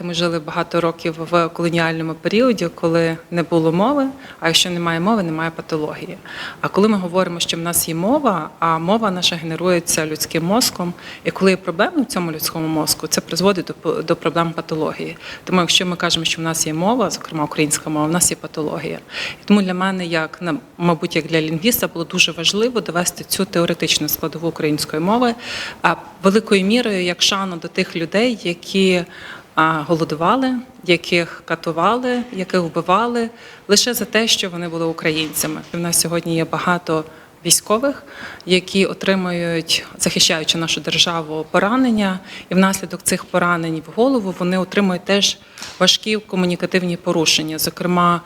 Ми жили багато років в колоніальному періоді, коли не було мови. А якщо немає мови, немає патології. А коли ми говоримо, що в нас є мова, а мова наша генерується людським мозком, і коли є проблеми в цьому людському мозку, це призводить до, до проблем патології. Тому, якщо ми кажемо, що в нас є мова, зокрема українська мова, в нас є патологія. І тому для мене, як мабуть, як для лінгвіста, було дуже важливо довести цю теоретичну складову української мови великою мірою як шану до тих людей, які голодували, яких катували, яких вбивали лише за те, що вони були українцями. У нас сьогодні є багато військових, які отримують, захищаючи нашу державу, поранення, і внаслідок цих поранень в голову вони отримують теж важкі комунікативні порушення. Зокрема,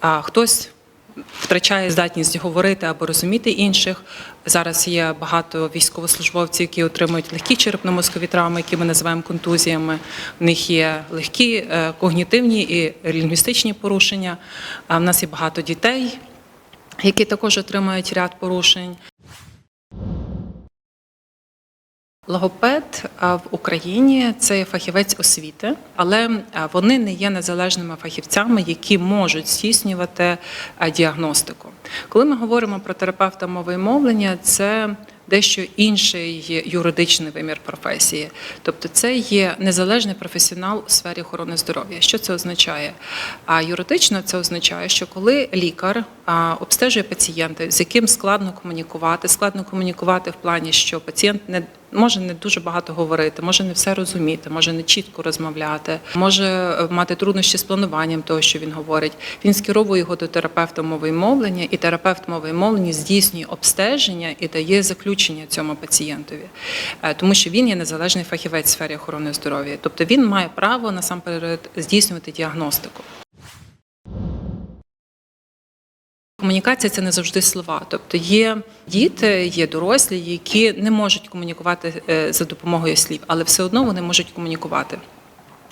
хтось втрачає здатність говорити або розуміти інших. Зараз є багато військовослужбовців, які отримують легкі черепно-мозкові травми, які ми називаємо контузіями. В них є легкі е, когнітивні і лінгвістичні порушення. А в нас є багато дітей, які також отримують ряд порушень. Логопед в Україні це фахівець освіти, але вони не є незалежними фахівцями, які можуть здійснювати діагностику. Коли ми говоримо про терапевта мови і мовлення, це дещо інший юридичний вимір професії. Тобто, це є незалежний професіонал у сфері охорони здоров'я. Що це означає? А юридично це означає, що коли лікар обстежує пацієнта, з яким складно комунікувати, складно комунікувати в плані, що пацієнт не може не дуже багато говорити, може не все розуміти, може не чітко розмовляти, може е, мати труднощі з плануванням того, що він говорить. Він скеровує його до терапевта мови і мовлення, і терапевт мови і мовлення здійснює обстеження і дає заключення цьому пацієнтові, Е, тому що він є незалежний фахівець в сфері охорони здоров'я. Тобто він має право насамперед здійснювати діагностику. Комунікація це не завжди слова. Тобто є діти, є дорослі, які не можуть комунікувати е, за допомогою слів, але все одно вони можуть комунікувати.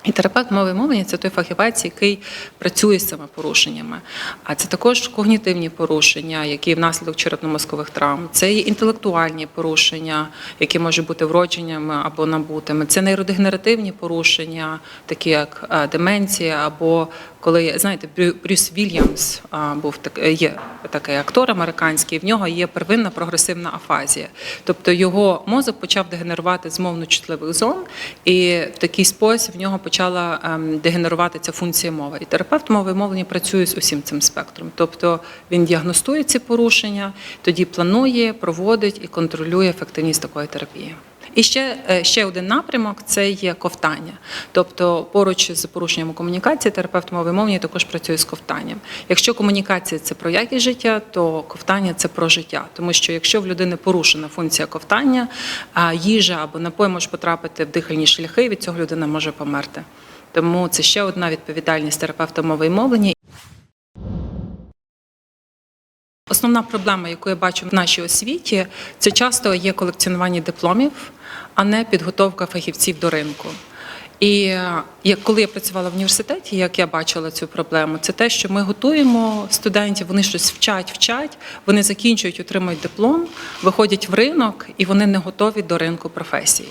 І терапевт мови мовлення це той фахівець, який працює з цими порушеннями. А це також когнітивні порушення, які внаслідок черепно-мозкових травм. Це є інтелектуальні порушення, які можуть бути вродженнями або набутими. Це нейродегенеративні порушення, такі як е, деменція, або коли знаєте, Брюс Вільямс був так, є такий актор американський. В нього є первинна прогресивна афазія. Тобто його мозок почав дегенерувати з мовно-чутливих зон, і в такий спосіб в нього почала ем, дегенерувати ця функція мови. І терапевт мови мовлення працює з усім цим спектром. Тобто він діагностує ці порушення, тоді планує, проводить і контролює ефективність такої терапії. І ще, е, ще один напрямок це є ковтання. Тобто, поруч з порушенням комунікації, терапевт мови і мовлення також працює з ковтанням. Якщо комунікація це про якість життя, то ковтання це про життя. Тому що якщо в людини порушена функція ковтання, їжа або напой може потрапити в дихальні шляхи, від цього людина може померти. Тому це ще одна відповідальність терапевта мови і мовлення. Основна проблема, яку я бачу в нашій освіті, це часто є колекціонування дипломів, а не підготовка фахівців до ринку. І як коли я працювала в університеті, як я бачила цю проблему, це те, що ми готуємо студентів, вони щось вчать, вчать, вони закінчують, отримують диплом, виходять в ринок і вони не готові до ринку професії.